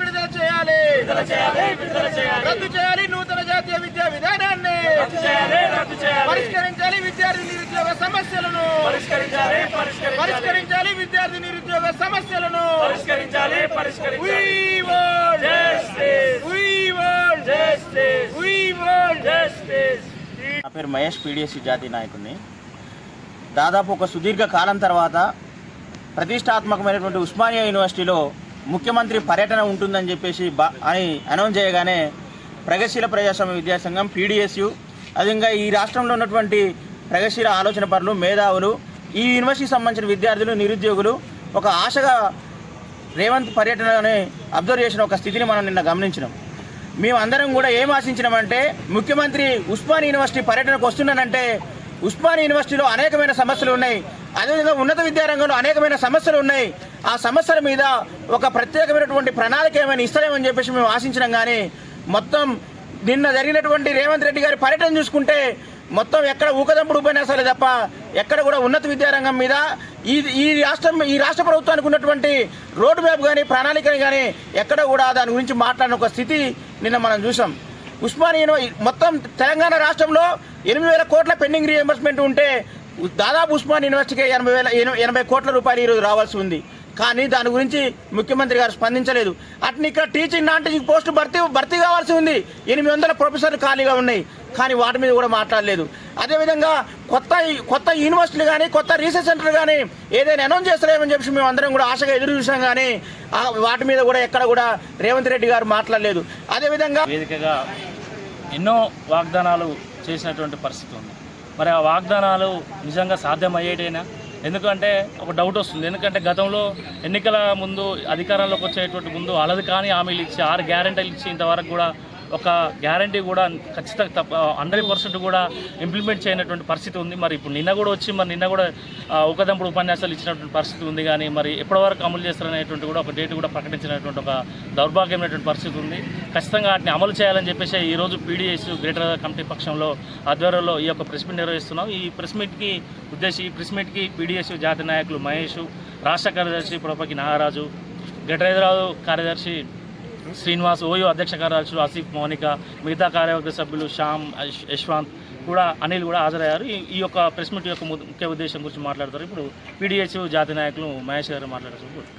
విడుదల చేయాలి. రద్దు చేయాలి నూతన జాతీయ విద్యా విధానాన్ని. పరిష్కరించాలి విద్యార్థి నిరుద్యోగ సమస్యలను. పరిష్కరించాలి విద్యార్థి నిరుద్యోగ సమస్యలను. పరిష్కరించాలి నా పేరు మహేష్ పీడిఎస్సీ జాతీయ నాయకుడిని. దాదాపు ఒక సుదీర్ఘ కాలం తర్వాత ప్రతిష్టాత్మకమైనటువంటి ఉస్మానియా యూనివర్సిటీలో ముఖ్యమంత్రి పర్యటన ఉంటుందని చెప్పేసి బా అని అనౌన్స్ చేయగానే ప్రగతిశీల ప్రజాస్వామ్య విద్యాసంఘం పీడిఎస్యు అదేవిధంగా ఈ రాష్ట్రంలో ఉన్నటువంటి ప్రగతిశీల ఆలోచన పరులు మేధావులు ఈ యూనివర్సిటీకి సంబంధించిన విద్యార్థులు నిరుద్యోగులు ఒక ఆశగా రేవంత్ పర్యటనని అబ్జర్వ్ చేసిన ఒక స్థితిని మనం నిన్న గమనించినాం. మేమందరం కూడా ఏం ఆశించినామంటే ముఖ్యమంత్రి ఉస్మాన్ యూనివర్సిటీ పర్యటనకు వస్తున్నానంటే ఉస్మాన్ యూనివర్సిటీలో అనేకమైన సమస్యలు ఉన్నాయి. అదేవిధంగా ఉన్నత విద్యారంగంలో అనేకమైన సమస్యలు ఉన్నాయి. ఆ సమస్యల మీద ఒక ప్రత్యేకమైనటువంటి ప్రణాళిక ఏమైనా ఇస్తారేమని చెప్పేసి మేము ఆశించినాం కానీ మొత్తం నిన్న జరిగినటువంటి రేవంత్ రెడ్డి గారి పర్యటన చూసుకుంటే మొత్తం ఎక్కడ ఊకదంపుడు ఉపన్యాసాలే తప్ప ఎక్కడ కూడా ఉన్నత విద్యారంగం మీద ఈ ఈ రాష్ట్రం ఈ రాష్ట్ర ప్రభుత్వానికి ఉన్నటువంటి రోడ్ మ్యాప్ కానీ ప్రణాళికని కానీ ఎక్కడ కూడా దాని గురించి మాట్లాడిన ఒక స్థితి నిన్న మనం చూసాం. ఉస్మానియా మొత్తం తెలంగాణ రాష్ట్రంలో ఎనిమిది వేల కోట్ల పెండింగ్ రీఎంబర్స్మెంట్ ఉంటే దాదాపు ఉస్మాన్ యూనివర్సిటీకి ఎనభై వేల ఎనభై కోట్ల రూపాయలు ఈరోజు రావాల్సి ఉంది. కానీ దాని గురించి ముఖ్యమంత్రి గారు స్పందించలేదు. అట్ని ఇక్కడ టీచింగ్ నాన్ టీచింగ్ పోస్టు భర్తీ భర్తీ కావాల్సి ఉంది. ఎనిమిది వందల ప్రొఫెసర్లు ఖాళీగా ఉన్నాయి. కానీ వాటి మీద కూడా మాట్లాడలేదు. అదేవిధంగా కొత్త కొత్త యూనివర్సిటీలు కానీ కొత్త రీసెర్చ్ సెంటర్లు కానీ ఏదైనా అనౌన్స్ చేస్తారేమని చెప్పి మేము అందరం కూడా ఆశగా ఎదురు చూసాం కానీ వాటి మీద కూడా ఎక్కడ కూడా రేవంత్ రెడ్డి గారు మాట్లాడలేదు. అదేవిధంగా వేదికగా ఎన్నో వాగ్దానాలు చేసినటువంటి పరిస్థితి ఉంది. మరి ఆ వాగ్దానాలు నిజంగా సాధ్యమయ్యేటైనా? ఎందుకంటే ఒక డౌట్ వస్తుంది. ఎందుకంటే గతంలో ఎన్నికల ముందు అధికారంలోకి వచ్చేటువంటి ముందు అలది కానీ హామీలు ఇచ్చి ఆరు గ్యారెంటీలు ఇచ్చి ఇంతవరకు కూడా ఒక గ్యారంటీ కూడా ఖచ్చితంగా తప్ప హండ్రెడ్ పర్సెంట్ కూడా ఇంప్లిమెంట్ చేయనటువంటి పరిస్థితి ఉంది. మరి ఇప్పుడు నిన్న కూడా వచ్చి మరి నిన్న కూడా ఒకదంపుడు ఉపన్యాసాలు ఇచ్చినటువంటి పరిస్థితి ఉంది. కానీ మరి ఎప్పటివరకు అమలు చేస్తారనేటువంటి కూడా ఒక డేట్ కూడా ప్రకటించినటువంటి ఒక దౌర్భాగ్యమైనటువంటి పరిస్థితి ఉంది. ఖచ్చితంగా వాటిని అమలు చేయాలని చెప్పేసి ఈరోజు పీడిఎస్ గ్రేటర్ కమిటీ పక్షంలో ఆధ్వర్యంలో ఈ యొక్క ప్రెస్ మీట్ నిర్వహిస్తున్నాం. ఈ ప్రెస్ మీట్కి ఉద్దేశి ఈ ప్రెస్ మీట్కి పీడిఎస్ జాతీయ నాయకులు మహేష్ రాష్ట్ర కార్యదర్శి పుడపకి నాగరాజు గ్రేటర్ హైదరాబాద్ కార్యదర్శి శ్రీనివాస్ ఓయో అధ్యక్ష కార్యదర్శులు ఆసిఫ్ మౌనిక మిగతా కార్యవర్గ సభ్యులు శ్యామ్ యశ్వాంత్ యశ్వంత్ కూడా అనిల్ కూడా హాజరయ్యారు. ఈ యొక్క ప్రెస్ మీట్ యొక్క ముఖ్య ఉద్దేశం గురించి మాట్లాడతారు. ఇప్పుడు పీడిఎస్ జాతీయ నాయకులు మహేష్ గారు మాట్లాడుతున్నారు